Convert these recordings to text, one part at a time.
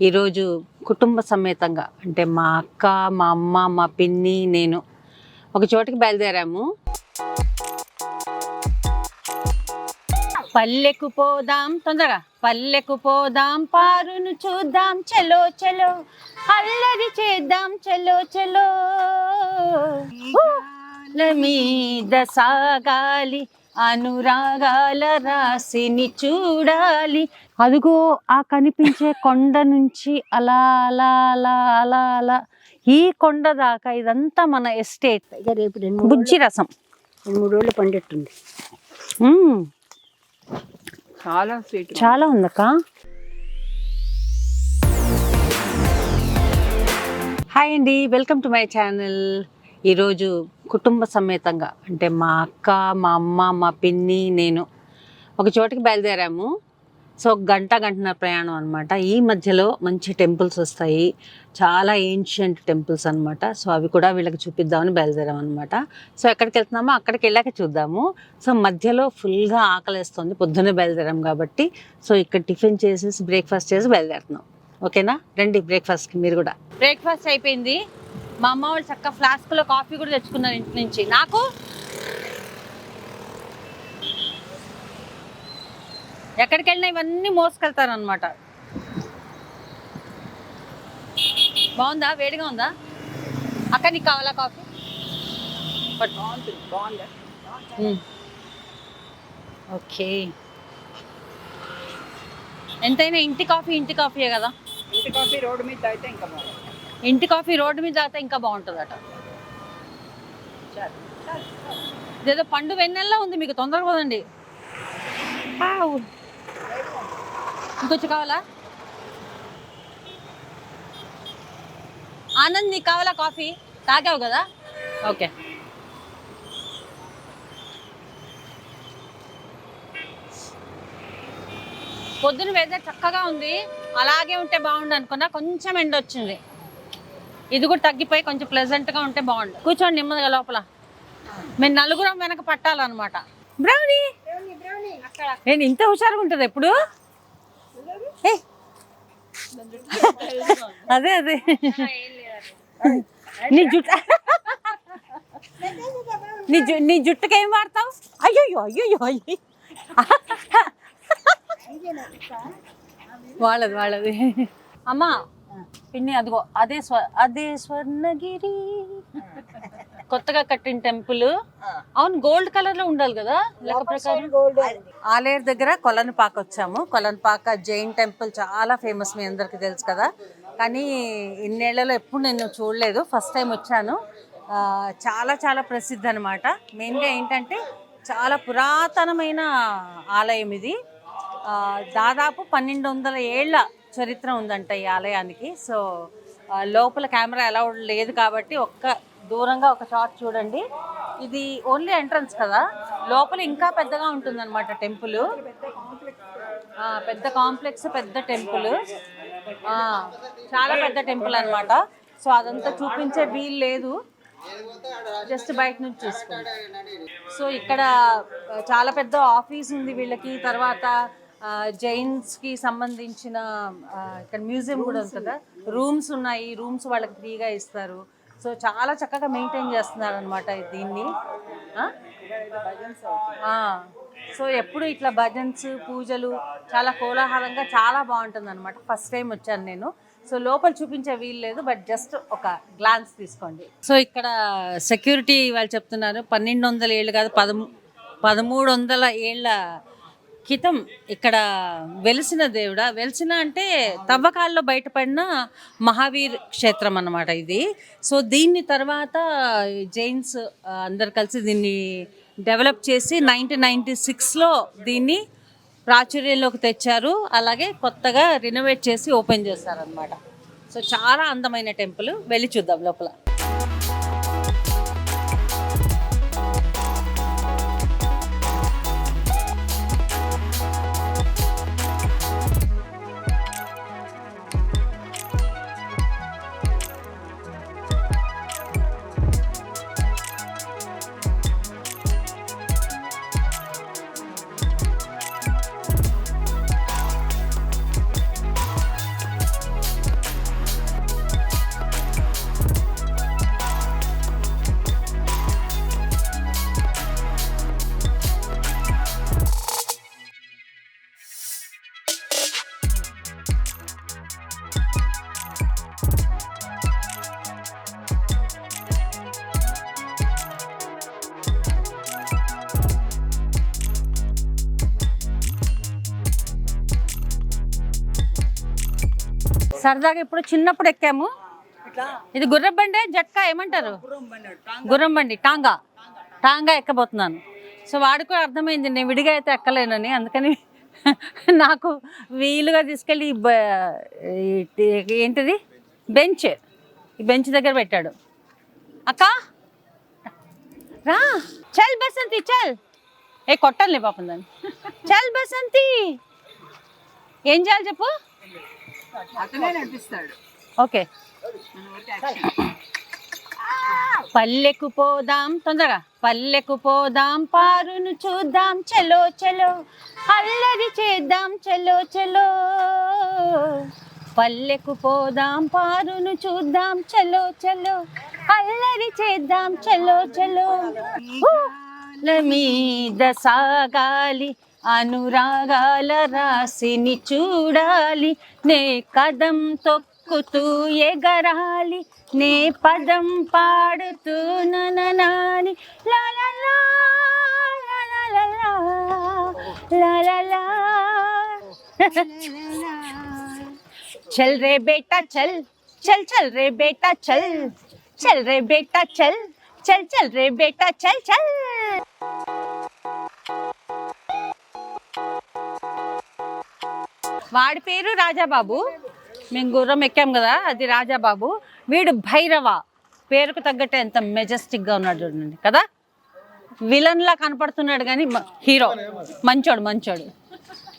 ఈరోజు కుటుంబ సమేతంగా అంటే మా అక్క మా అమ్మ మా పిన్ని నేను ఒక చోటికి బయలుదేరాము. పల్లెకు పోదాం తొందరగా. పల్లెకు పోదాం పారును చూద్దాం చలో చలో. అల్లరి చేద్దాం చలో చలో. మీద సాగాలి. అనురాగాల రాశిని చూడాలి. అదిగో ఆ కనిపించే కొండ నుంచి అలా అలా అలా అలా అలా. ఈ కొండ దాకా ఇదంతా మన ఎస్టేట్. ఇక రేపు రెండు మూడు బుజ్జి రసం. రెండు మూడు రోజులు పండెట్టుంది. మ్మ్. చాలా స్వీట్. చాలా ఉందక్క? హాయ్ అండి. Welcome to my channel. ఈరోజు కుటుంబ సమేతంగా అంటే మా అక్క మా అమ్మ మా పిన్ని నేను ఒక చోటికి బయలుదేరాము. సో గంట గంటన్నర ప్రయాణం అనమాట ఈ మధ్యలో మంచి టెంపుల్స్ వస్తాయి. చాలా ఏన్షియంట్ టెంపుల్స్ అనమాట సో అవి కూడా వీళ్ళకి చూపిద్దామని బయలుదేరాం అనమాట సో ఎక్కడికి వెళ్తున్నామో అక్కడికి వెళ్ళాక చూద్దాము. సో మధ్యలో ఫుల్గా ఆకలిస్తుంది. పొద్దున్నే బయలుదేరాం కాబట్టి. సో ఇక్కడ టిఫిన్ చేసేసి బ్రేక్ఫాస్ట్ చేసి బయలుదేరుతున్నాం. ఓకేనా? రండి బ్రేక్ఫాస్ట్కి మీరు కూడా. బ్రేక్ఫాస్ట్ అయిపోయింది. మా అమ్మ వాళ్ళు చక్కగా ఫ్లాస్క్లో కాఫీ కూడా తెచ్చుకున్నారు ఇంటి నుంచి. నాకు? ఎక్కడికి వెళ్ళినా ఇవన్నీ మోసుకెళ్తారనమాట బాగుందా? వేడిగా ఉందా? అక్క నీకు కావాలా కాఫీ. ఓకే. ఎంతైనా ఇంటి కాఫీ ఇంటి కాఫీయే కదా? ఇంటి కాఫీ రోడ్డు మీద తాగితే ఇంకా ఇంటి కాఫీ రోడ్డు మీద తాగితే ఇంకా బాగుంటుందట. ఇదేదో పండు వెన్నెల్లా ఉంది మీకు తొందరగా పోదండి ఆవ్. ఇంకొంచెం కావాలా? ఆనంద్ నీకు కావాలా కాఫీ? తాగావు కదా? ఓకే. పొద్దున వెదర్ చక్కగా ఉంది. అలాగే ఉంటే బాగుండు అనుకున్నా కొంచెం ఎండ వచ్చింది ఇది కూడా తగ్గిపోయి కొంచెం ప్లెజెంట్గా ఉంటే బాగుండు. కూర్చోండి నెమ్మదిగా లోపల. మేము నలుగురం వెనక పట్టాలన్నమాట. బ్రౌనీ నేను ఇంత హుషారుగా ఉంటుంది ఎప్పుడు. అదే అదే. నీ జుట్టు నీ జు నీ జుట్టుకి ఏం వాడతావు అయ్యో అయ్యో అయ్యో వాళ్ళది వాళ్ళది. అమ్మా పిన్ని అదిగో అదే స్వ అదే స్వర్ణగిరి. కొత్తగా కట్టిన టెంపుల్. అవును గోల్డ్ కలర్లో ఉండాలి కదా లెక్క ప్రకారం? ఆలేరు దగ్గర కొలనుపాక వచ్చాము. కొలనుపాక జైన్ టెంపుల్ చాలా ఫేమస్ మీ అందరికీ తెలుసు కదా. కానీ ఇన్నేళ్ళలో ఎప్పుడు నేను చూడలేదు. ఫస్ట్ టైం వచ్చాను. చాలా చాలా ప్రసిద్ధి అనమాట మెయిన్గా ఏంటంటే చాలా పురాతనమైన ఆలయం ఇది. దాదాపు పన్నెండు వందల ఏళ్ళ చరిత్ర ఉందంట ఈ ఆలయానికి. సో లోపల కెమెరా అలౌడ్ లేదు కాబట్టి ఒక్క దూరంగా ఒక షాట్ చూడండి. ఇది ఓన్లీ ఎంట్రన్స్ కదా? లోపల ఇంకా పెద్దగా ఉంటుందన్నమాట టెంపుల్. పెద్ద కాంప్లెక్స్ పెద్ద టెంపుల్. చాలా పెద్ద టెంపుల్ అనమాట సో అదంతా చూపించే వీలు లేదు. జస్ట్ బయట నుంచి చూసుకోండి. సో ఇక్కడ చాలా పెద్ద ఆఫీస్ ఉంది వీళ్ళకి. తర్వాత జైన్స్కి సంబంధించిన ఇక్కడ మ్యూజియం కూడా ఉంది కదా. రూమ్స్ ఉన్నాయి. రూమ్స్ వాళ్ళకి ఫ్రీగా ఇస్తారు. సో చాలా చక్కగా మెయింటైన్ చేస్తున్నారు అనమాట దీన్ని. సో ఎప్పుడు ఇట్లా భజన్స్ పూజలు చాలా కోలాహలంగా చాలా బాగుంటుంది అనమాట ఫస్ట్ టైం వచ్చాను నేను. సో లోపల చూపించే వీలు లేదు బట్ జస్ట్ ఒక గ్లాన్స్ తీసుకోండి. సో ఇక్కడ సెక్యూరిటీ వాళ్ళు చెప్తున్నారు. పన్నెండు వందల ఏళ్ళు కాదు పదమూ పదమూడు వందల ఏళ్ళ క్రితం ఇక్కడ వెలిసిన దేవుడా? వెలిసిన అంటే తవ్వకాల్లో బయటపడిన మహావీర్ క్షేత్రం అన్నమాట ఇది. సో దీన్ని తర్వాత జైన్స్ అందరు కలిసి దీన్ని డెవలప్ చేసి నైన్టీన్ నైంటీ సిక్స్లో దీన్ని ప్రాచుర్యంలోకి తెచ్చారు. అలాగే కొత్తగా రినోవేట్ చేసి ఓపెన్ చేశారనమాట సో చాలా అందమైన టెంపుల్. వెళ్ళి చూద్దాం లోపల. సరదాగా ఇప్పుడు చిన్నప్పుడు ఎక్కాము. ఇది గుర్రం బండి జట్కా ఏమంటారు? గుర్రం బండి టాంగా. టాంగా ఎక్కబోతున్నాను. సో వాడికి కూడా అర్థమైంది నేను విడిగా అయితే ఎక్కలేనని. అందుకని నాకు వీలుగా తీసుకెళ్ళి ఏంటిది? బెంచ్. ఈ బెంచ్ దగ్గర పెట్టాడు. అక్క! రా! చల్ బసంతి చల్! ఏ కొట్టాలి పాపం దాన్ని. చల్ బసంతి! ఏం చేయాలి చెప్పు? అతనే నడిపిస్తాడు ఓకే. పల్లెకు పోదాం తొందరగా. పల్లెకు పోదాం పారును చూద్దాం చలో చలో. అల్లరి చేద్దాం చలో చలో. పల్లెకు పోదాం పారును చూద్దాం చలో చలో. అల్లరి చేద్దాం చలో చలో. మీద సాగాలి. అనురాగాల రాశిని చూడాలి. నే కదం తొక్కుతూ ఎగరాలి. నే పదం పాడుతూ నననాని లాలా లాలా చల్ రే బేటా చల్. చల్ చల్ రే బేటా చల్. చల్ రే బేటా చల్. చల్ చల్ రే బేటా చల్ చల్. వాడి పేరు రాజాబాబు. మేము గుర్రం ఎక్కాం కదా అది రాజాబాబు. వీడు భైరవ. పేరుకు తగ్గట్టే ఎంత మెజెస్టిక్గా ఉన్నాడు చూడండి కదా? విలన్లా కనపడుతున్నాడు కానీ హీరో. మంచోడు మంచోడు.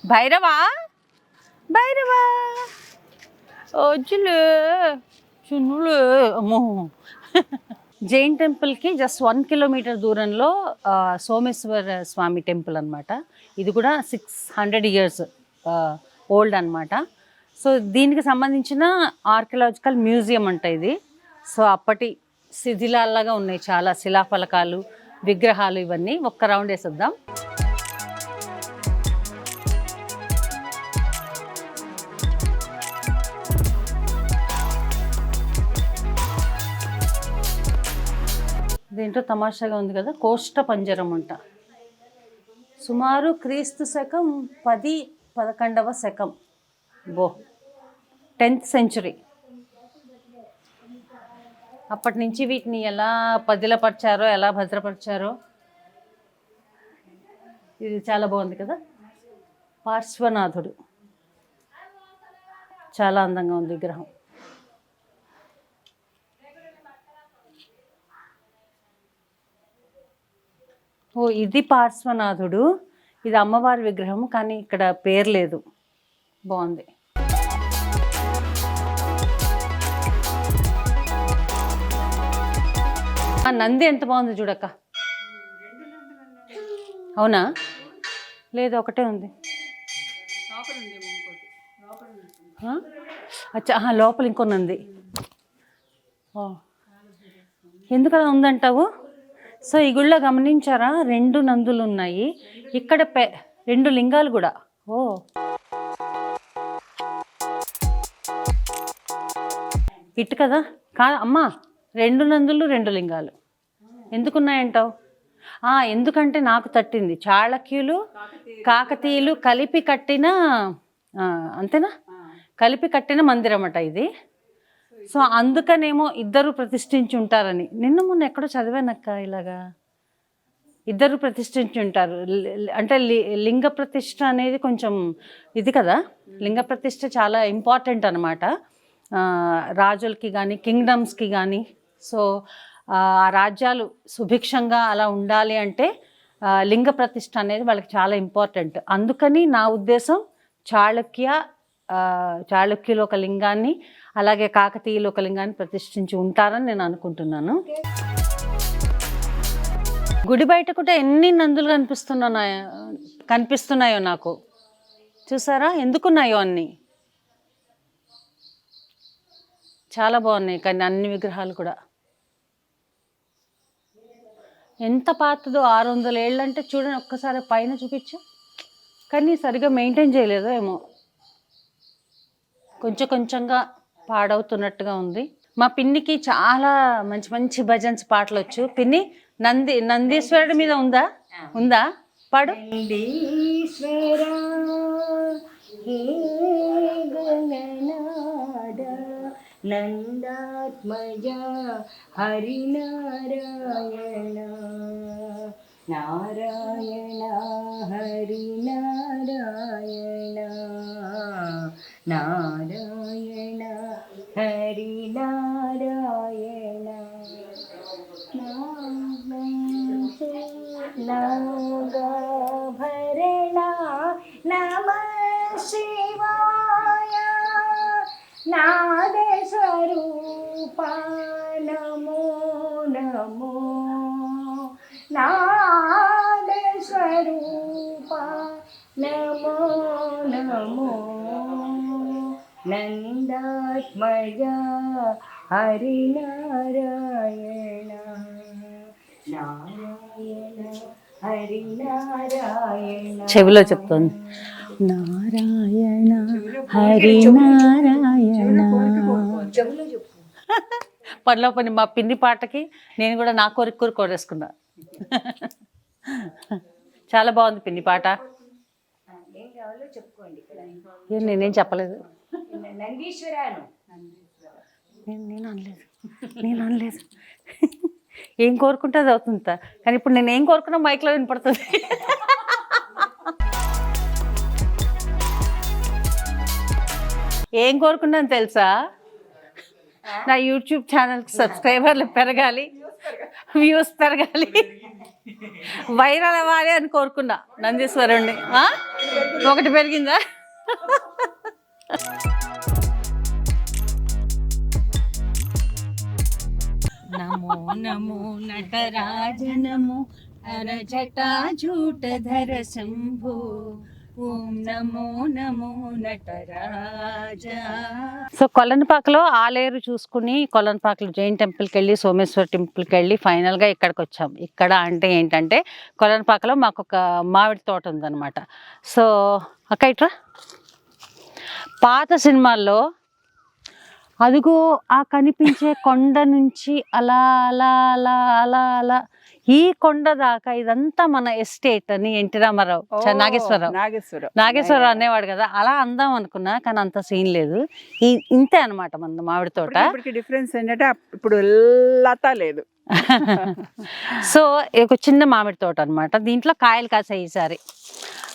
భైరవా? భైరవా? వచ్చులే చున్నులు అమ్మో. జైన్ టెంపుల్కి జస్ట్ వన్ కిలోమీటర్ దూరంలో సోమేశ్వర స్వామి టెంపుల్ అనమాట ఇది కూడా సిక్స్ హండ్రెడ్ ఇయర్స్ ఓల్డ్ అన్నమాట. సో దీనికి సంబంధించిన ఆర్కియలాజికల్ మ్యూజియం అంట ఇది. సో అప్పటి శిథిలాల్లాగా ఉన్నాయి చాలా శిలాఫలకాలు విగ్రహాలు ఇవన్నీ. ఒక్క రౌండ్ వేసేద్దాం. దీంట్లో తమాషాగా ఉంది కదా కోష్ట పంజరం అంట. సుమారు క్రీస్తు శకం పది పదకొండవ శకం. బో టెన్త్ సెంచురీ. అప్పటి నుంచి వీటిని ఎలా పదిలపరిచారో ఎలా భద్రపరిచారో ఇది చాలా బాగుంది కదా. పార్శ్వనాథుడు. చాలా అందంగా ఉంది విగ్రహం ఓ ఇది పార్శ్వనాథుడు. ఇది అమ్మవారి విగ్రహం కానీ ఇక్కడ పేరు లేదు. బాగుంది. నంది ఎంత బాగుంది చూడక్క. అవునా? లేదు ఒకటే ఉంది. అచ్చా లోపల ఇంకో నంది. ఎందుకలా ఉందంటావు? సో ఈ గుళ్ళో గమనించారా? రెండు నందులు ఉన్నాయి ఇక్కడ పె రెండు లింగాలు కూడా. ఓ. ఇటు కదా? కా అమ్మా రెండు నందులు రెండు లింగాలు. ఎందుకున్నాయంటావు? ఆ, ఎందుకంటే నాకు తట్టింది. చాళక్యులు కాకతీయులు కలిపి కట్టిన అంతేనా? కలిపి కట్టిన మందిరం అట ఇది. సో అందుకనేమో ఇద్దరు ప్రతిష్ఠించి ఉంటారని. నిన్న మొన్న ఎక్కడో చదివానక్క ఇలాగా? ఇద్దరు ప్రతిష్ఠించి ఉంటారు. అంటే లి- లింగ ప్రతిష్ఠ అనేది కొంచెం ఇది కదా? లింగ ప్రతిష్ఠ చాలా ఇంపార్టెంట్ అనమాట రాజులకి కానీ కింగ్డమ్స్కి కానీ సో ఆ రాజ్యాలు సుభిక్షంగా అలా ఉండాలి అంటే లింగ ప్రతిష్ఠ అనేది వాళ్ళకి చాలా ఇంపార్టెంట్. అందుకని నా ఉద్దేశం చాళుక్య చాళుక్యులు ఒక లింగాన్ని అలాగే కాకతీయులు ఒక లింగాన్ని ప్రతిష్ఠించి ఉంటారని నేను అనుకుంటున్నాను. గుడి బయట కూడా ఎన్ని నందులు కనిపిస్తున్నాయో కనిపిస్తున్నాయో నాకు. చూసారా? ఎందుకున్నాయో అన్ని. చాలా బాగున్నాయి కానీ అన్ని విగ్రహాలు కూడా. ఎంత పాతదో ఆరు వందల ఏళ్ళు అంటే చూడండి ఒక్కసారి పైన చూపించు. కానీ సరిగా మెయింటైన్ చేయలేదో ఏమో. కొంచెం కొంచెంగా పాడవుతున్నట్టుగా ఉంది. మా పిన్నికి చాలా మంచి మంచి భజన్స్ పాటలు వచ్చు పిన్ని నంది నందీశ్వరుడి మీద ఉందా? ఉందా? పాడు. నందాత్మజ హరినారాయణ నారాయణ హరినారాయణ నారాయణ. నందాత్మజ హరినారాయణ. నారాయణ హరినారాయణ. చెవిలో చెప్తోంది. నారాయణ హరి నారాయణ చెవులో చెప్పు పనిలో పని మా పిన్ని పాటకి నేను కూడా నా కోరిక కోరిక కోరేసుకున్నా. చాలా బాగుంది పిన్ని పాట. ఏం కావాలో చెప్పుకోండి ఇక్కడ. ఏం నేనేం చెప్పలేదు. నందీశ్వరాను. నేను నేను అనలేదు. నేను అనలేదు. ఏం కోరుకుంటే అది అవుతుంది కానీ ఇప్పుడు నేను ఏం కోరుకున్నా మైక్లో వినపడుతుంది. ఏం కోరుకున్నాను తెలుసా? నా యూట్యూబ్ ఛానల్కి సబ్స్క్రైబర్లు పెరగాలి. వ్యూస్ పెరగాలి. వైరల్ అవ్వాలి అని కోరుకున్నా నందీశ్వరుణ్ణి. ఒకటి పెరిగిందా? నమో నమో నటరాజ నమో హర శంభో. ఓం నమో నమో నటరాజ. సో కొలనపాకలో ఆలేరు చూసుకుని కొలనపాకలో జైన్ టెంపుల్కి వెళ్ళి సోమేశ్వర టెంపుల్కి వెళ్ళి ఫైనల్గా ఇక్కడికి వచ్చాం ఇక్కడ అంటే ఏంటంటే కొలనపాకలో మాకు ఒక మామిడి తోట ఉందన్నమాట. సో అక్క ఇట్రా? పాత సినిమాల్లో అదిగో ఆ కనిపించే కొండ నుంచి అలా అలా అలా అలా అలా. ఈ కొండ దాకా ఇదంతా మన ఎస్టేట్ అని ఎన్టీ రామారావు నాగేశ్వరరావు. నాగేశ్వరం నాగేశ్వరరావు అనేవాడు కదా అలా అందాం అనుకున్నా కానీ అంత సీన్ లేదు. ఈ ఇంతే అనమాట మన మామిడి తోట. డిఫరెన్స్ ఏంటంటే ఇప్పుడు లత లేదు. సో ఒక చిన్న మామిడి తోట అనమాట దీంట్లో కాయలు కాసాయి ఈసారి.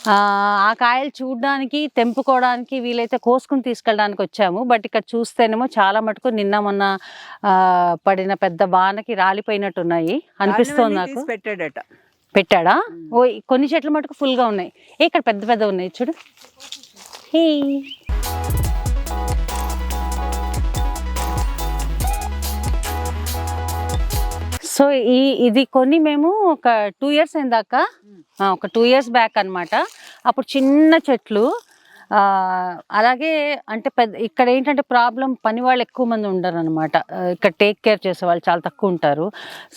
ఆ ఆ కాయలు చూడడానికి తెంపుకోవడానికి వీలైతే కోసుకుని తీసుకెళ్ళడానికి వచ్చాము. బట్ ఇక్కడ చూస్తేనేమో చాలా మటుకు నిన్న మొన్న ఆ, పడిన పెద్ద బాణకి రాలిపోయినట్టున్నాయి. అనిపిస్తోంది నాకు. పెట్టాడట పెట్టాడా? ఓ కొన్ని చెట్లు మటుకు ఫుల్గా ఉన్నాయి. ఏ, ఇక్కడ పెద్ద పెద్ద ఉన్నాయి చూడు. హే. సో ఈ ఇది కొన్ని మేము ఒక టూ ఇయర్స్ అయిందాక ఒక టూ ఇయర్స్ బ్యాక్ అన్నమాట. అప్పుడు చిన్న చెట్లు అలాగే అంటే పెద్ద ఇక్కడ ఏంటంటే ప్రాబ్లం పని వాళ్ళు ఎక్కువ మంది ఉండరు అనమాట ఇక్కడ టేక్ కేర్ చేసే వాళ్ళు చాలా తక్కువ ఉంటారు.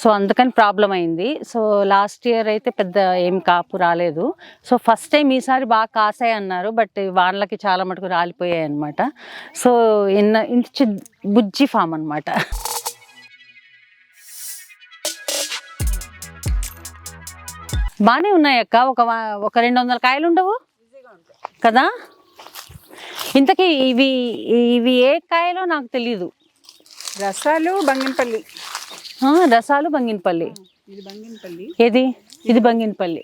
సో అందుకని ప్రాబ్లం అయింది. సో లాస్ట్ ఇయర్ అయితే పెద్ద ఏం కాపు రాలేదు. సో ఫస్ట్ టైం ఈసారి బాగా కాసాయి అన్నారు బట్ వాళ్ళకి చాలా మటుకు రాలిపోయాయి అనమాట సో ఇన్న ఇంత బుజ్జి ఫామ్ అనమాట బాగానే ఉన్నాయి అక్క. ఒక ఒక రెండు వందల కాయలు ఉండవు? కదా? ఇంతకీ ఇవి ఇవి ఏ కాయలో నాకు తెలియదు రసాలు బంగినపల్లి. రసాలు బంగినపల్లి. ఇది బంగినపల్లి. ఏది? ఇది బంగినపల్లి.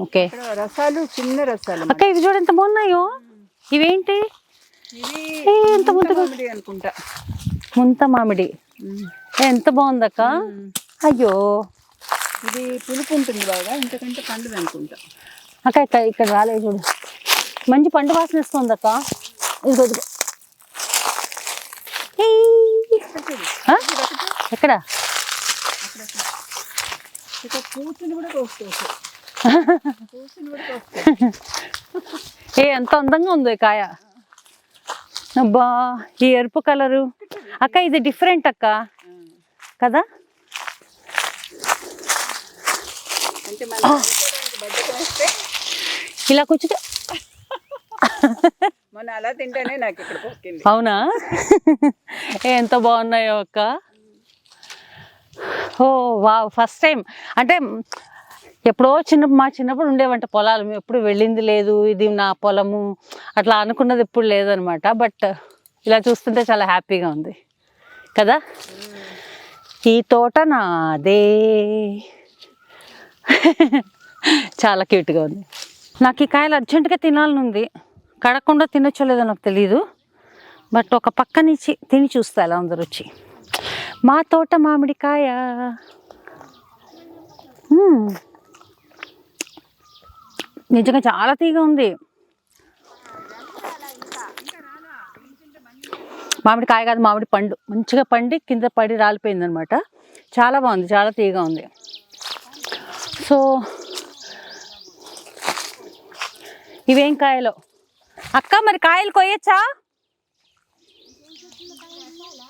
ఓకే. రసాలు చిన్న రసాలు అక్క ఇవి చూడు ఎంత బాగున్నాయో. ఇవేంటి? ఎంత మామిడి అనుకుంటా. ముంత మామిడి. ఎంత బాగుందక్క అయ్యో. ఇది పులుపు ఉంటుంది బాగా ఇంతకంటే పండుది అనుకుంటా. అక్క ఇక్కడ ఇక్కడ రాలేదు చూడు. మంచి పండు వాసన ఇస్తుంది అక్క. ఆ? ఎక్కడ? ఏ ఎంత అందంగా ఉందో కాయ. అబ్బా ఈ ఎరుపు కలరు. అక్క ఇది డిఫరెంట్ అక్క. కదా? అంటే మన బడ్జెట్ వస్తే ఇలా కూర్చుంటే మొన్న అలా తింటేనే నాకు ఇక్కడ పొక్కింది. అవునా? ఎంత బాగున్నాయో అక్క. ఓ వా ఫస్ట్ టైం. అంటే ఎప్పుడో చిన్న మా చిన్నప్పుడు ఉండేవంట పొలాలు. మేము ఎప్పుడు వెళ్ళింది లేదు ఇది నా పొలము అట్లా అనుకున్నది ఎప్పుడు లేదనమాట. బట్ ఇలా చూస్తుంటే చాలా హ్యాపీగా ఉంది. కదా? ఈ తోట నాదే. చాలా క్యూట్గా ఉంది. నాకు ఈ కాయలు అర్జెంటుగా తినాలని ఉంది కడకుండా తినొచ్చో లేదో నాకు తెలియదు బట్ ఒక పక్క నుంచి తిని చూస్తా ఎలా ఉందో రుచి. మా తోట మామిడికాయ. నిజంగా చాలా తీగ ఉంది. మామిడికాయ కాదు మామిడి పండు. మంచిగా పండి కింద పడి రాలిపోయింది అనమాట చాలా బాగుంది చాలా తీగా ఉంది. సో ఇవేం కాయలు? అక్క మరి కాయలు కొయ్యచ్చా?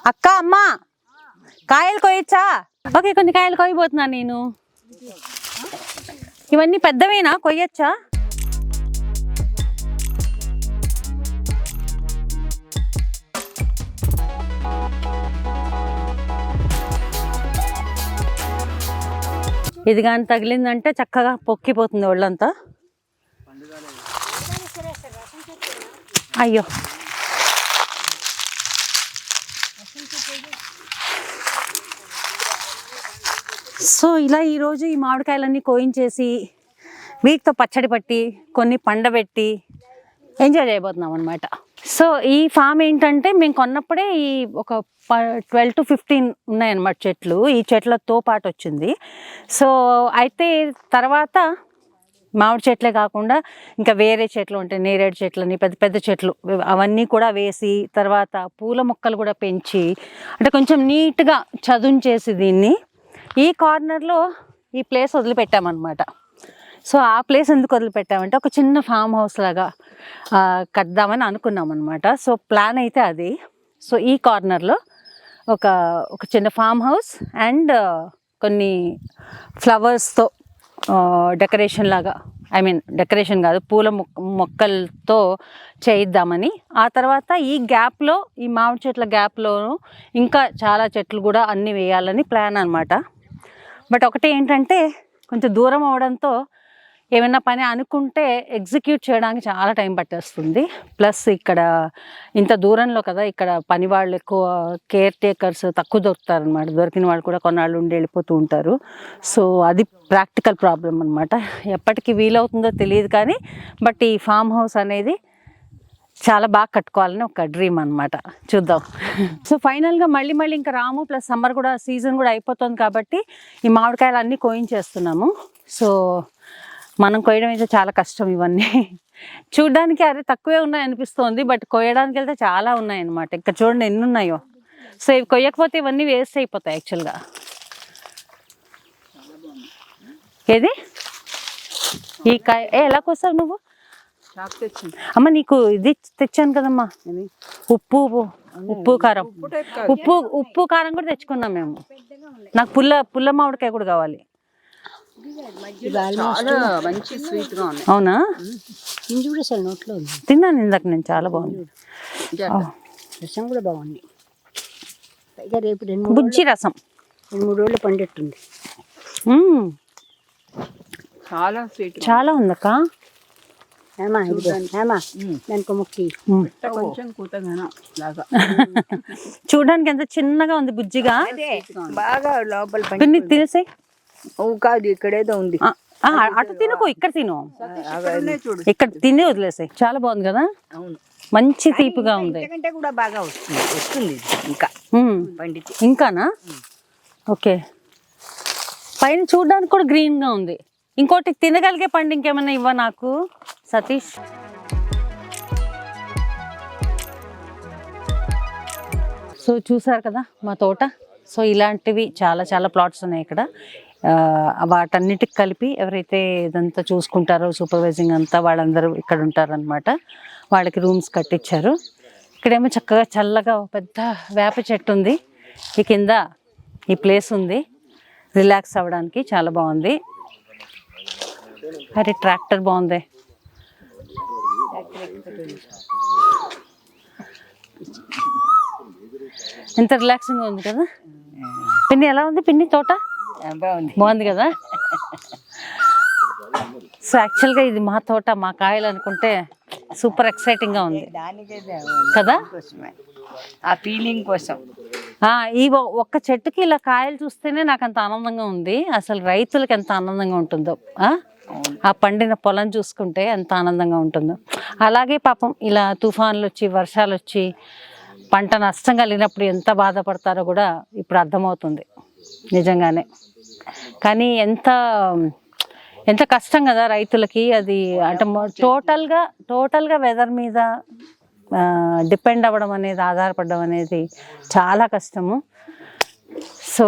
అక్క అమ్మ కాయలు కొయ్యచ్చా? ఓకే కొన్ని కాయలు కొయ్యబోతున్నా నేను. ఇవన్నీ పెద్దవేనా? కొయ్యచ్చా? ఇది కానీ తగిలిందంటే చక్కగా పొక్కిపోతుంది ఒళ్ళంతా. అయ్యో. సో ఇలా ఈరోజు ఈ మామిడికాయలన్నీ కోయించేసి వీటితో పచ్చడి పట్టి కొన్ని పండబెట్టి ఎంజాయ్ చేయబోతున్నాం అనమాట సో ఈ ఫామ్ ఏంటంటే మేము కొన్నప్పుడే ఈ ఒక ట్వెల్వ్ టు ఫిఫ్టీన్ ఉన్నాయన్నమాట చెట్లు. ఈ చెట్లతో పాటు వచ్చింది. సో అయితే తర్వాత మామిడి చెట్లే కాకుండా ఇంకా వేరే చెట్లు ఉంటాయి. నేరేడు చెట్లని పెద్ద పెద్ద చెట్లు అవన్నీ కూడా వేసి తర్వాత పూల మొక్కలు కూడా పెంచి అంటే కొంచెం నీట్గా చదును దీన్ని ఈ కార్నర్లో ఈ ప్లేస్ వదిలిపెట్టామన్నమాట. సో ఆ ప్లేస్ ఎందుకు వదిలిపెట్టామంటే ఒక చిన్న ఫామ్ హౌస్ లాగా కడదామని అనుకున్నాం అనమాట సో ప్లాన్ అయితే అది. సో ఈ కార్నర్లో ఒక ఒక చిన్న ఫామ్ హౌస్ అండ్ కొన్ని ఫ్లవర్స్తో డెకరేషన్ లాగా ఐ మీన్ డెకరేషన్ కాదు పూల మొక్క మొక్కలతో చేయిద్దామని. ఆ తర్వాత ఈ గ్యాప్లో ఈ మామిడి చెట్ల గ్యాప్లోను ఇంకా చాలా చెట్లు కూడా అన్నీ వేయాలని ప్లాన్ అనమాట బట్ ఒకటి ఏంటంటే కొంచెం దూరం అవడంతో ఏమైనా పని అనుకుంటే ఎగ్జిక్యూట్ చేయడానికి చాలా టైం పట్టేస్తుంది. ప్లస్ ఇక్కడ ఇంత దూరంలో కదా ఇక్కడ పని వాళ్ళు ఎక్కువ కేర్ టేకర్స్ తక్కువ దొరుకుతారు అనమాట దొరికిన వాళ్ళు కూడా కొన్నాళ్ళు ఉండి వెళ్ళిపోతూ ఉంటారు. సో అది ప్రాక్టికల్ ప్రాబ్లం అనమాట ఎప్పటికి వీలవుతుందో తెలియదు కానీ బట్ ఈ ఫామ్ హౌస్ అనేది చాలా బాగా కట్టుకోవాలని ఒక డ్రీమ్ అనమాట చూద్దాం. సో ఫైనల్గా మళ్ళీ మళ్ళీ ఇంకా రాము ప్లస్ సమ్మర్ కూడా సీజన్ కూడా అయిపోతుంది కాబట్టి ఈ మామిడికాయలు అన్నీ కోయించేస్తున్నాము. సో మనం కోయడం అయితే చాలా కష్టం ఇవన్నీ. చూడడానికి అరే తక్కువే ఉన్నాయి అనిపిస్తుంది బట్ కోయడానికి వెళ్తే చాలా ఉన్నాయి అనమాట ఇక్కడ చూడండి ఎన్ని ఉన్నాయో సో ఇవి కొయ్యకపోతే ఇవన్నీ వేస్ట్ అయిపోతాయి యాక్చువల్గా. ఏది? ఈ కాయ ఏ ఎలా కోసావు నువ్వు? అమ్మ నీకు ఇది తెచ్చాను కదమ్మా. ఉప్పు ఉప్పు కారం. ఉప్పు ఉప్పు కారం కూడా తెచ్చుకున్నాం మేము. నాకు పుల్ల పుల్ల మామిడికాయ కూడా కావాలి. మంచి స్వీట్గా ఉన్నాయి అవునా ఇంజు కూడా అసలు నోట్లో ఉంది. తిన్నాను ఇందాక నేను చాలా బాగుంది. రసం కూడా బాగుంది. పైగా రేపు రెండు బుజ్జి రసం. రెండు మూడు రోజులు పండేట్టుంది. చాలా స్వీట్ చాలా ఉందక్క? హేమా ఇదిగో హేమా దానికి ముక్కి. మ్మ్. కొంచెం కూతగానం లాగా. చూడడానికి ఎంత చిన్నగా ఉంది బుజ్జిగా. బాగా లోపల పిన్ని తెలిసే ఓ కాదు ఇక్కడేదో ఉంది. అటు తినకు ఇక్కడ తిను. చూడు. ఇక్కడ తిని వదిలేసాయి. చాలా బాగుంది కదా? అవును. మంచి తీపిగా ఉంది. ఇంతకంటే కూడా బాగా వస్తుంది. వస్తుంది ఇంకా. పండితే. ఇంకానా? ఓకే. పైన చూడడానికి కూడా గ్రీన్గా ఉంది. ఇంకోటి తినగలిగే పండు ఇంకేమైనా ఇవ్వ నాకు సతీష్? సో చూసారు కదా మా తోట? సో ఇలాంటివి చాలా చాలా ప్లాట్స్ ఉన్నాయి ఇక్కడ. వాటన్నిటికి కలిపి ఎవరైతే ఇదంతా చూసుకుంటారో సూపర్వైజింగ్ అంతా వాళ్ళందరూ ఇక్కడ ఉంటారనమాట వాళ్ళకి రూమ్స్ కట్టించారు ఇక్కడేమో చక్కగా చల్లగా పెద్ద వేప చెట్టు ఉంది. ఈ కింద ఈ ప్లేస్ ఉంది. రిలాక్స్ అవ్వడానికి చాలా బాగుంది. అరే ట్రాక్టర్ బాగుంది. ఎంత రిలాక్సింగ్ ఉంది కదా. పిన్ని ఎలా ఉంది? పిన్ని తోట? బాగుంది. కదా? సో యాక్చువల్గా ఇది మా తోట మా కాయలు అనుకుంటే సూపర్ ఎక్సైటింగ్గా ఉంది. కదా? ఆ ఫీలింగ్ కోసం. ఈ ఒక్క చెట్టుకి ఇలా కాయలు చూస్తేనే నాకు అంత ఆనందంగా ఉంది. అసలు రైతులకు ఎంత ఆనందంగా ఉంటుందో. ఆ? ఆ పండిన పొలం చూసుకుంటే ఎంత ఆనందంగా ఉంటుందో. అలాగే పాపం ఇలా తుఫాన్లు వచ్చి వర్షాలు వచ్చి పంట నష్టం కలిగినప్పుడు ఎంత బాధపడతారో కూడా ఇప్పుడు అర్థమవుతుంది. నిజంగానే. కానీ ఎంత ఎంత కష్టం కదా రైతులకి. అది అంటే టోటల్గా టోటల్గా వెదర్ మీద డిపెండ్ అవ్వడం అనేది ఆధారపడడం అనేది చాలా కష్టము. సో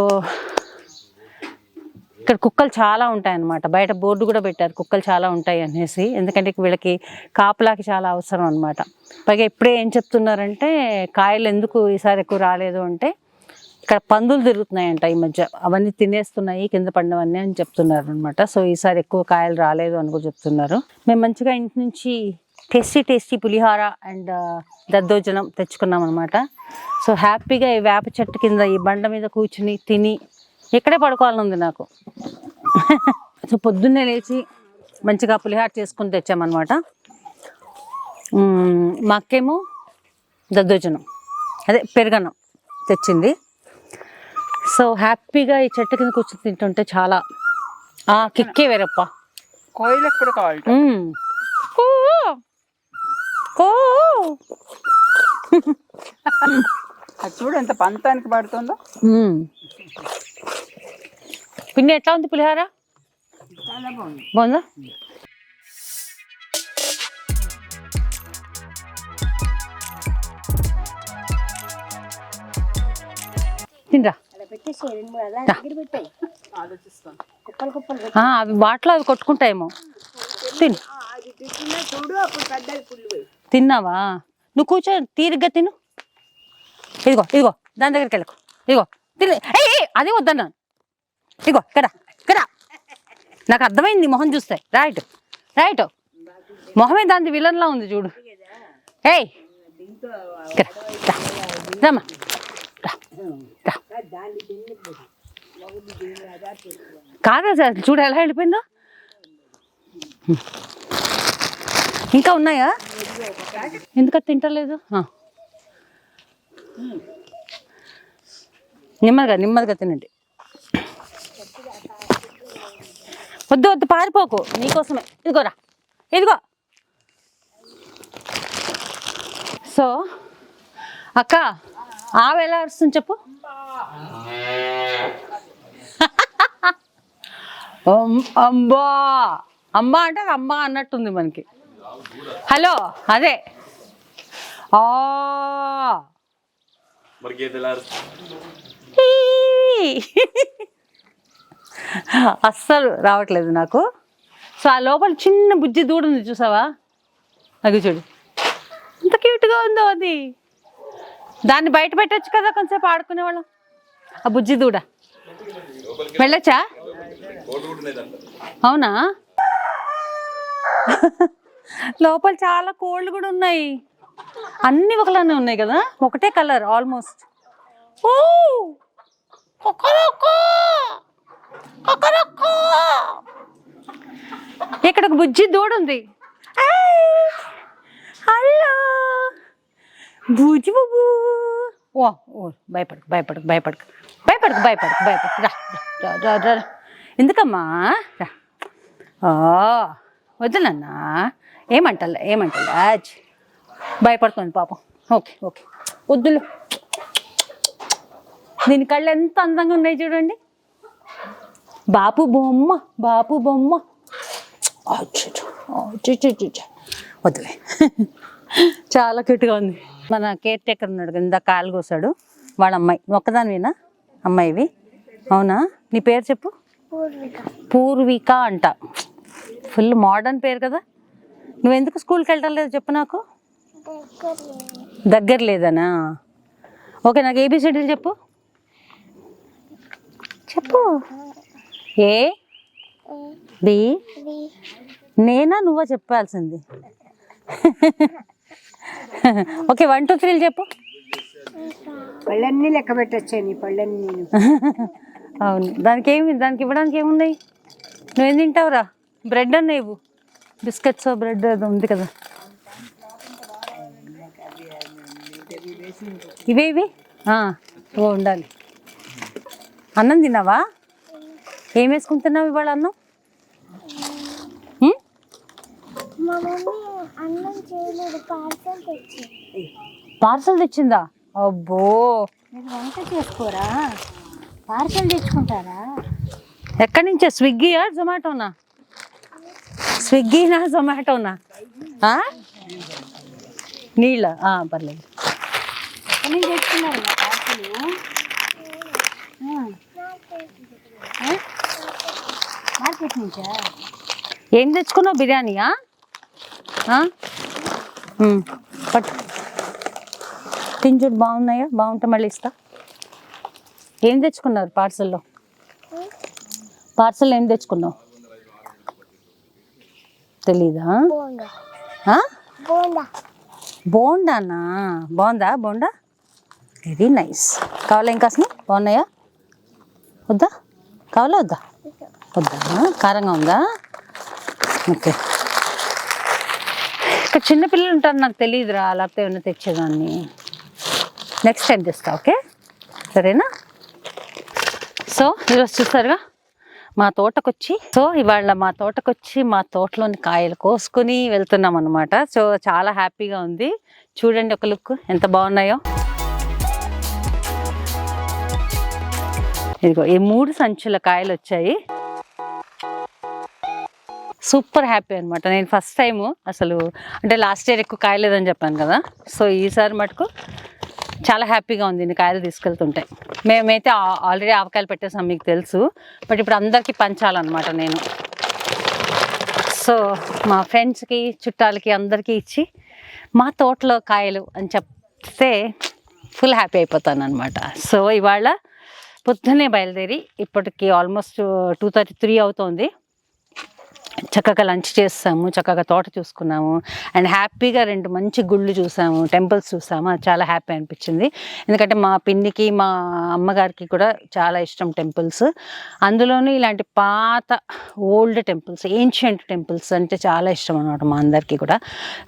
ఇక్కడ కుక్కలు చాలా ఉంటాయన్నమాట. బయట బోర్డు కూడా పెట్టారు కుక్కలు చాలా ఉంటాయి అనేసి. ఎందుకంటే వీళ్ళకి కాపలాకి చాలా అవసరం అనమాట పైగా ఇప్పుడే ఏం చెప్తున్నారంటే కాయలు ఎందుకు ఈసారి ఎక్కువ రాలేదు అంటే ఇక్కడ పందులు తిరుగుతున్నాయంట ఈ మధ్య. అవన్నీ తినేస్తున్నాయి కింద పడినవన్నీ అని చెప్తున్నారు అనమాట సో ఈసారి ఎక్కువ కాయలు రాలేదు అని కూడా చెప్తున్నారు. మేము మంచిగా ఇంటి నుంచి టేస్టీ టేస్టీ పులిహార అండ్ దద్దోజనం తెచ్చుకున్నాం అనమాట సో హ్యాపీగా ఈ వేప చెట్టు కింద ఈ బండ మీద కూర్చుని తిని ఇక్కడే పడుకోవాలని ఉంది నాకు. సో పొద్దున్నే లేచి మంచిగా పులిహార చేసుకుని తెచ్చామన్నమాట. మాకేమో దద్దోజనం అదే పెరుగన్నం తెచ్చింది. సో హ్యాపీగా ఈ చెట్టు కింద కూర్చొని తింటుంటే చాలా. ఆ కిక్కే వేరప్ప. కోయిలకు కూడా కావాలి చూడు ఎంత పంతానికి పడుతుందో. పిన్ని ఎట్లా ఉంది పులిహార? బాగుంది? అవి బాట్లో అవి కొట్టుకుంటాయేమో. తిను. తిన్నావా? నువ్వు కూర్చో తీరిగ్గా తిను. ఇదిగో ఇదిగో దాని దగ్గరికి వెళ్ళకు. ఇదిగో తిన. ఏయ్, ఏయ్, అదే వద్దన్నా. ఇదిగో ఇక్కడ ఇక్కడ నాకు అర్థమైంది మొహం చూస్తే. రైట్ రైట్ మొహమే దాని విలన్లా ఉంది చూడు. ఏయ్. రామ్మా. కాదా సార్ చూడ ఎలా వెళ్ళిపోయిందో. ఇంకా ఉన్నాయా? ఎందుకు తింటలేదు? నెమ్మదిగా నెమ్మదిగా తినండి. వద్దు వద్దు పారిపోకు. నీకోసమే. ఇదిగోరా ఇదిగో. సో అక్క ఆవు ఎలా అరుస్తుంది చెప్పు? అంబా. అమ్మా అంటే అమ్మ అన్నట్టుంది మనకి. హలో అదే. ఆ. అస్సలు రావట్లేదు నాకు. సో ఆ లోపల చిన్న బుజ్జి దూడ ఉంది చూసావా? అది చూడు. ఎంత క్యూట్గా ఉందో అది. దాన్ని బయట పెట్టొచ్చు కదా కొంచెంసేపు ఆడుకునే వాళ్ళం. ఆ బుజ్జి దూడ. వెళ్ళొచ్చా? అవునా? లోపల చాలా కోళ్ళు కూడా ఉన్నాయి. అన్ని ఒకలానే ఉన్నాయి కదా? ఒకటే కలర్ ఆల్మోస్ట్. ఓ! ఇక్కడ ఒక బుజ్జి దూడ ఉంది హలో! బుజ్జి బాబు ఓ ఓ భయపడకు భయపడకు భయపడకు. భయపడకు భయపడకు భయపడకు. రా రా, రా రా ఎందుకమ్మా? రా. ఆ, వద్దులన్నా ఏమంటలే ఏమంటలే ఆజ్. భయపడుతుంది పాపం. Okay okay. వద్దులు. దీని కళ్ళు ఎంత అందంగా ఉన్నాయి చూడండి. బాపు బొమ్మ బాపు బొమ్మ. వద్దులే. చాలా క్యూట్గా ఉంది. మన కేర్ టేకర్ ఉన్నాడు కదా, ఇందాక కాలు కోసాడు. వాళ్ళ అమ్మాయి ఒక్కదానివేనా? అమ్మాయివి? అవునా? నీ పేరు చెప్పు. పూర్విక. అంట. ఫుల్ మోడర్న్ పేరు కదా. నువ్వు ఎందుకు స్కూల్కి వెళ్ళటం లేదు చెప్పు నాకు? దగ్గర లేదనా? ఓకే నాకు ఏబిసిడీలు చెప్పు. చెప్పు. ఏ? బి? నేనా? నువ్వా? చెప్పాల్సింది. ఓకే వన్ టూ త్రీలు చెప్పు. పళ్ళన్నీ లెక్క పెట్టచ్చే నీ పళ్ళన్నీ అవును. దానికి ఏమి దానికి ఇవ్వడానికి ఏమున్నాయి? నువ్వేం తింటావురా? బ్రెడ్ అన్న ఇవ్వు. బిస్కెట్స్ బ్రెడ్ అది ఉంది కదా. ఇవే ఇవి? ఉండాలి. అన్నం తిన్నావా? ఏం వేసుకుని తిన్నావు ఇవాళ అన్నం? మా మమ్మీ అన్నం చేయలేదు పార్సల్ తెచ్చి పార్సల్ తెచ్చిందా? అబ్బో. మీరు వంట చేసుకోరా? పార్సల్ తెచ్చుకుంటారా? ఎక్కడి నుంచే? స్విగ్గీయా జొమాటోనా? స్విగ్గీనా జొమాటోనా? నీళ్ళ పర్లేదు. ఎక్కడి నుంచి తెచ్చుకున్నారు పార్సల్? మార్కెట్ నుంచా? ఏం తెచ్చుకున్నావు? బిర్యానీయా? పట్టు. తింజుడు బాగున్నాయా? బాగుంటే మళ్ళీ ఇస్తా. ఏం తెచ్చుకున్నారు పార్సల్లో? పార్సల్ ఏం తెచ్చుకున్నావు? తెలీదా? బోండానా? బాగుందా? బోండా? Very nice. కావాలా ఇంకా అసలు? బాగున్నాయా? వద్దా? కావాలా? వద్దా? వద్దా? కారంగా ఉందా? ఓకే. ఇక్కడ చిన్నపిల్లలు ఉంటారు నాకు తెలియదురా. లేకపోతే ఏమైనా తెచ్చేదాన్ని. నెక్స్ట్ టైం తెస్తా ఓకే? సరేనా? సో ఈరోజు చూస్తారుగా మా తోటకొచ్చి సో ఇవాళ మా తోటకొచ్చి మా తోటలోని కాయలు కోసుకుని వెళ్తున్నాం అనమాట సో చాలా హ్యాపీగా ఉంది. చూడండి ఒక లుక్. ఎంత బాగున్నాయో. ఇదిగో ఈ మూడు సంచుల కాయలు వచ్చాయి సూపర్ హ్యాపీ అనమాట నేను ఫస్ట్ టైము అసలు అంటే లాస్ట్ ఇయర్ ఎక్కువ కాయలేదని చెప్పాను కదా. సో ఈసారి మటుకు చాలా హ్యాపీగా ఉంది ఇన్ని కాయలు తీసుకెళ్తుంటే. మేమైతే ఆల్రెడీ ఆవకాయలు పెట్టేసాం మీకు తెలుసు. బట్ ఇప్పుడు అందరికీ పంచాలన్నమాట నేను. సో మా ఫ్రెండ్స్కి చుట్టాలకి అందరికీ ఇచ్చి మా తోటలో కాయలు అని చెప్తే ఫుల్ హ్యాపీ అయిపోతాను అనమాట సో ఇవాళ పొద్దున్నే బయలుదేరి ఇప్పటికి ఆల్మోస్ట్ టూ థర్టీ త్రీ అవుతుంది. చక్కగా లంచ్ చేస్తాము చక్కగా తోట చూసుకున్నాము. అండ్ హ్యాపీగా రెండు మంచి గుళ్ళు చూసాము టెంపుల్స్ చూసాము. అది చాలా హ్యాపీ అనిపించింది. ఎందుకంటే మా పిన్నికి మా అమ్మగారికి కూడా చాలా ఇష్టం టెంపుల్స్. అందులోనూ ఇలాంటి పాత ఓల్డ్ టెంపుల్స్ ఏన్షియంట్ టెంపుల్స్ అంటే చాలా ఇష్టం అనమాట మా అందరికీ కూడా.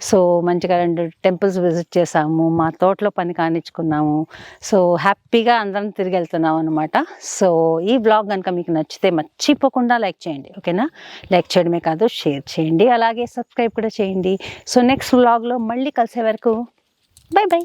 సో మంచిగా రెండు టెంపుల్స్ విజిట్ చేసాము మా తోటలో పని కానిచ్చుకున్నాము. సో హ్యాపీగా అందరం తిరిగి వెళ్తున్నాం అనమాట సో ఈ బ్లాగ్ కనుక మీకు నచ్చితే మర్చిపోకుండా లైక్ చేయండి ఓకేనా? లైక్ చేయడమే కాదు షేర్ చేయండి. అలాగే సబ్స్క్రైబ్ కూడా చేయండి. సో నెక్స్ట్ వ్లాగ్లో మళ్ళీ కలిసే వరకు బై బై